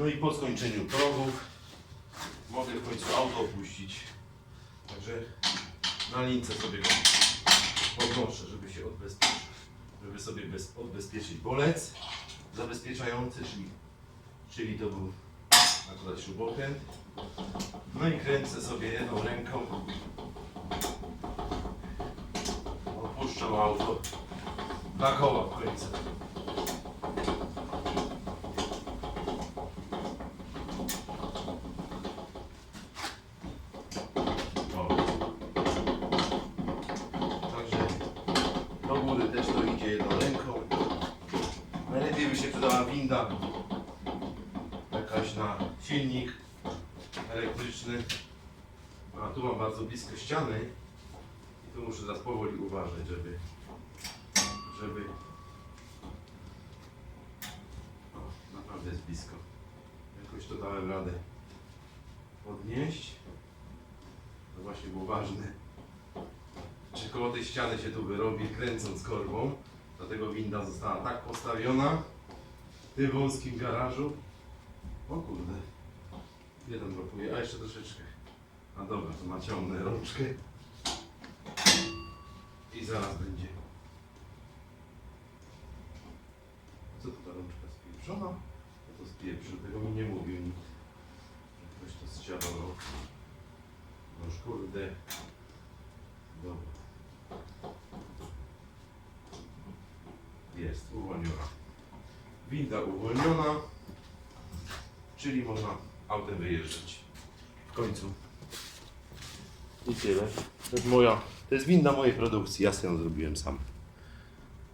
No i po skończeniu progów mogę w końcu auto opuścić. Także na lince sobie go podnoszę, żeby się odbezpieczyć. Żeby sobie bez, odbezpieczyć bolec zabezpieczający, czyli, czyli to był akurat śrubokręt. No i kręcę sobie jedną ręką. Opuszczam auto na koła w końcu. O. Także góry też to idzie jedną ręką. Najlepiej by się przydała winda. Jakaś na silnik elektryczny. A tu mam bardzo blisko ściany. I tu muszę teraz powoli uważać, żeby żeby o, naprawdę jest blisko. Jakoś to dałem radę podnieść. To właśnie było ważne. Czy koło tej ściany się tu wyrobi, kręcąc korbą. Dlatego winda została tak postawiona w tym wąskim garażu. O kurde. Jeden blokuje, a jeszcze troszeczkę. A dobra, to naciągnę rączkę. I zaraz będzie. Co to ta rączka spieprzona? To to spieprzył, tego mi nie mówił nikt. Ktoś to zdziarował. Noż kurde. Dobra. Jest, uwolniona. Winda uwolniona. Czyli można autem wyjeżdżać. W końcu. I tyle. To jest moja, to jest winda mojej produkcji, ja sobie ją zrobiłem sam.